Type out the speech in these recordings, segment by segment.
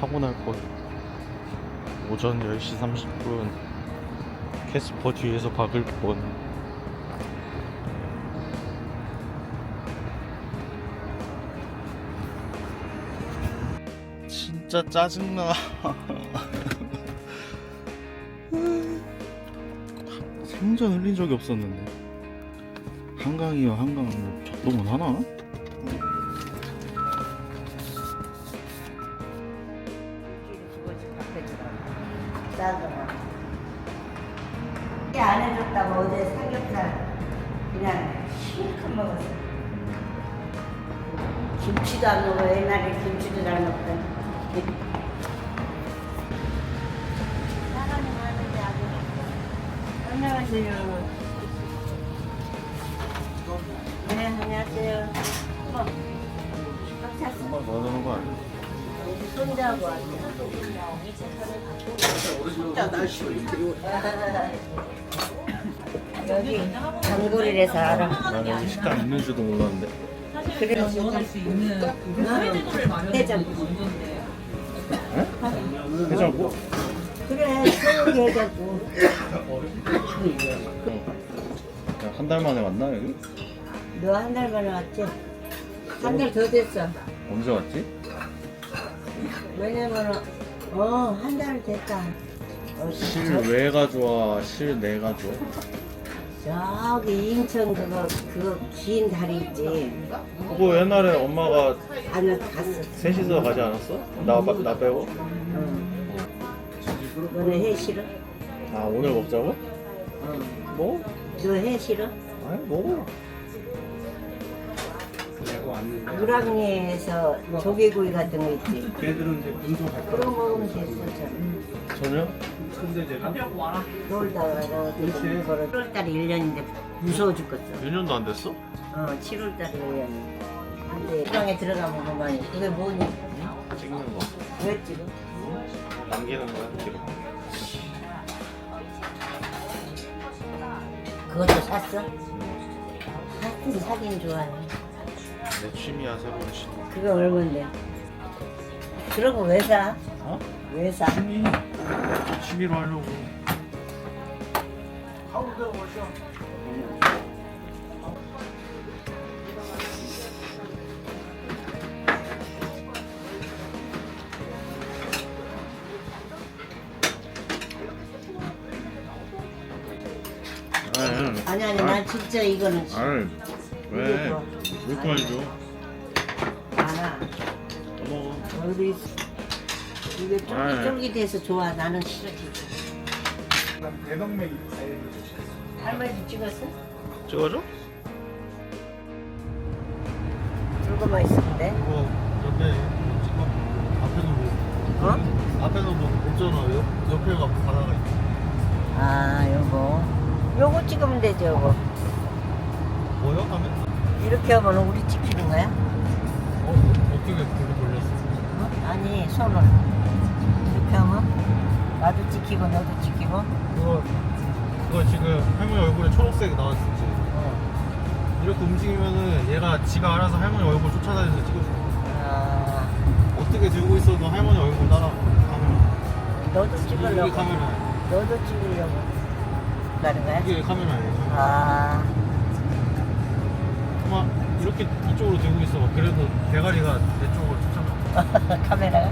사고 날 뻔. 오전 10시 30분 캐스퍼 뒤에서 박을 뻔. 진짜 짜증나. 생전 흘린 적이 없었는데. 한강이요, 한강. 뭐 작동은 하나? 이게 안 해줬다고 어제 삼겹살 그냥 실컷 먹었어. 김치도 안 먹어. 옛날에 김치도 잘 먹던. 안녕하세요. 네, 안녕하세요. 정말 넣어놓는 거 아니야? 손자하고. 여기 단골이라서 알아. 난 여기 식당 있는 줄도 몰랐는데. 그래. 해장. 해장국? 그래, 소고기 해장국. 한달 만에 왔나 여기? 너 한 달 만에 왔지? 한 달 더 됐어. 언제 왔지? 왜냐면은, 어, 한 달 됐다. 어, 실외가 좋아, 실내가 좋아? 저기 인천 그거, 그거 긴 다리 있지. 그거 옛날에 엄마가 안에 갔어. 셋이서 가지 않았어? 나, 빠- 나 빼고? 응. 너네 해 싫어? 아 오늘 먹자고? 어. 뭐? 너해 싫어? 아니 먹어 우랑리에서 조개구이 같은 거 있지. 걔들은 이제 운동할 그런 거 먹으면 됐어, 참. 전혀? 근데 제가 놀다가 너 대신 걸어. 7월달에 1년인데 무서워 죽겠어. 몇 년도 안 됐어? 어, 7월달에 1년. 근데 시장에 들어가면 그만이. 그게 뭐니? 찍는 거 왜 찍어? 남기는 거야 기록 그것도 샀어? 하여튼 사진 좋아해. 내 취미야 세번씩 그거 얼만데? 그런 거왜 사? 어? 왜 사? 취미 취미로 하려고 아니 아니, 아니, 난 진짜 이거는 아니 왜? 왜 이렇게 많이 줘? 많아. 더 먹어 어디 있어? 이게 아이. 쫄깃쫄깃해서 좋아. 나는 싫어, 진짜. 대동맥이 할머니 찍었어? 찍어줘? 이거만 있었는데? 뭐 옆에 지금 앞에도 뭐 어? 앞에도 뭐 없잖아 옆, 옆에가 바다가 있어 아, 요거. 요거 찍으면 되죠, 요거. 뭐요? 하면? 이렇게 하면 우리 찍히는 거야? 어? 어떻게 그거 돌렸어? 어? 아니, 손을. 이렇게 하면 나도 찍히고 너도 찍히고. 그거 그거 지금 할머니 얼굴에 초록색 나왔었지 어. 이렇게 움직이면은 얘가 지가 알아서 할머니 얼굴 쫓아다니면서 찍어줘 아, 어떻게 들고 있어도 할머니 얼굴 따라가면 너도 찍으려고. 카메라야 너도 찍으려고. 그러는 거야? 이게 카메라야 아, 이렇게 이쪽으로 들고 있어 그래도 대가리가 내 쪽으로 쫓아가.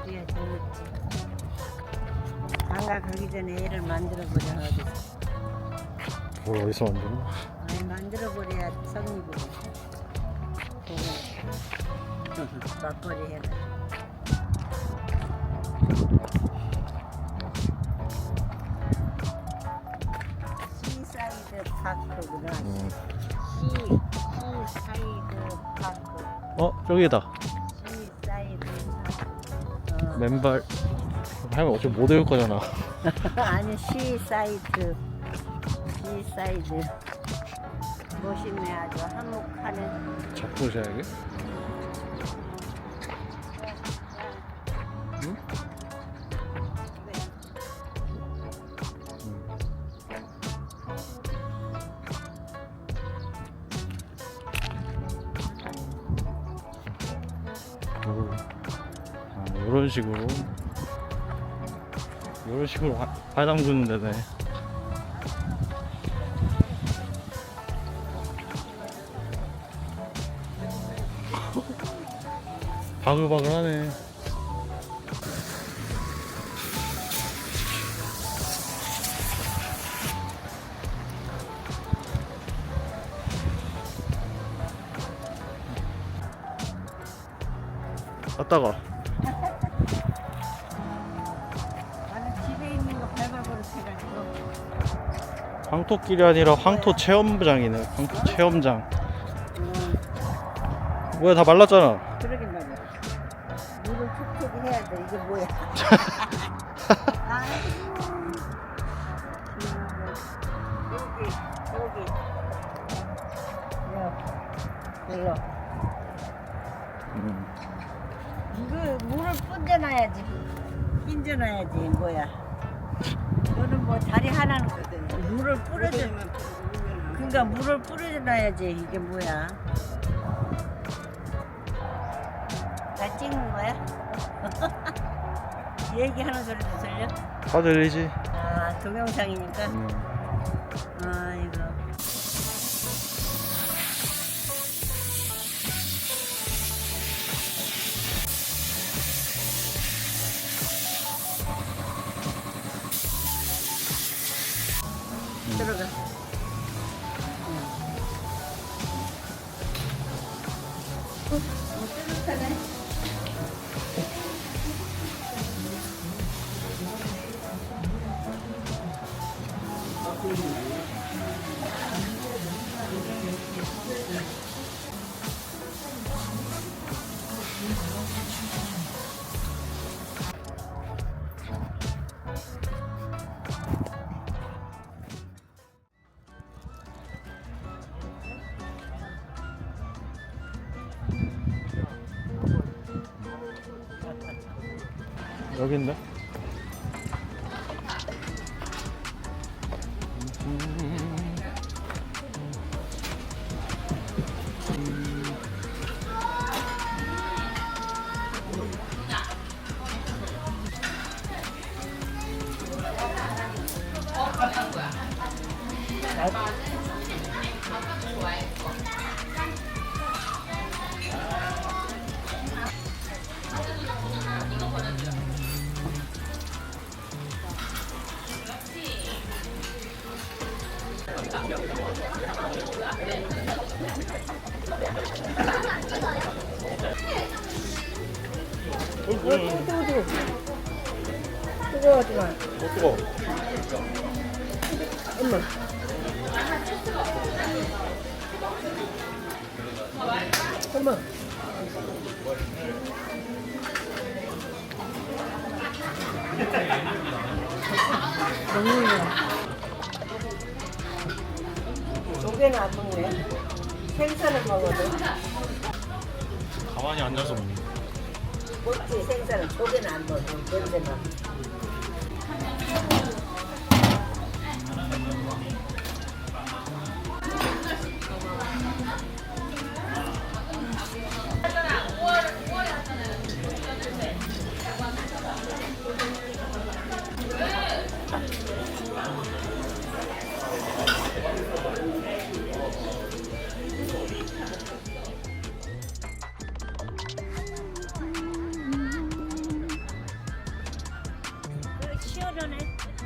그래야 재밌지. 장가 가기 전에 애를 만들어보자 어디. 뭘 어디서 만드는 아니 만들어버려야 성립이고. 맞벌이 해라. 시사이드 파크구나. 음. 시, 시사이드 파크. 어? 저기다 시사이드 파크. 어. 맨발 하면 어차피 못 외울 거잖아 아니 시사이드 시사이드 멋있네 아주 한몫하는 잡수셔야겠 응? 요, 아, 요런 식으로 요런 식으로 화, 화장 주는 데네 바글바글하네. 갔다가. 나는 집에 있는 거 발발버릇 해가지고. 황토길이 아니라 황토 체험장이네. 황토 체험장. 음, 뭐야 다 말랐잖아. 그러게 음. 이거 물을 뿌려놔야지. 흰져놔야지 뭐야. 너는 뭐 다리 하나는 물을 뿌려줘. 그러니까 물을 뿌려놔야지 이게 뭐야. 나 찍는 거야? 얘기하는 소리도 들려? 다 들리지? 아 동영상이니까 음. 아이고 들어가. 어, 뭐 뜨뜻하네. 여긴 데? 뜨거워지 마. 어 뜨거 엄마. 엄마. 먹는다. 조개는 안 먹네. 생선은 먹어도. 가만히 앉아서 먹는 먹지 생선은 조개는 안 먹어. 냄새나.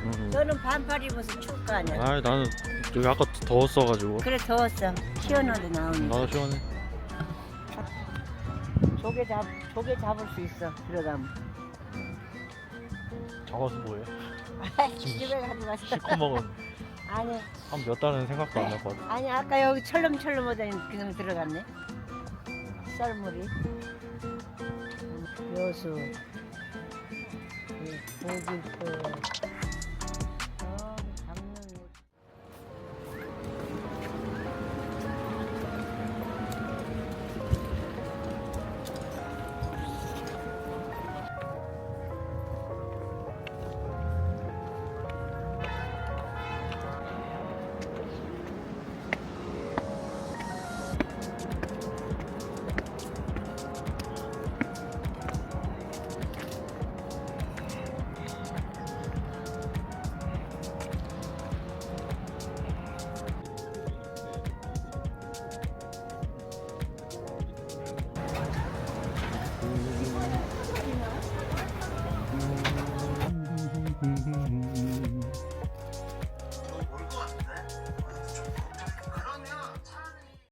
음. 너는 반팔 입어서 추울 거 아니야? 아 나는 여기 아까 더웠어가지고 그래 더웠어. 시원하게 나오니. 나도 시원해 조개 잡 조개 잡을 수 있어. 들어가면. 잡아서 뭐해 집에 마세요. 실컷 먹은 아니 한 몇 달은 생각도 안 날 것 같아 아니 아까 여기 철렁철렁 하더니 그냥 들어갔네. 썰물이. 여수. 예, 고기포.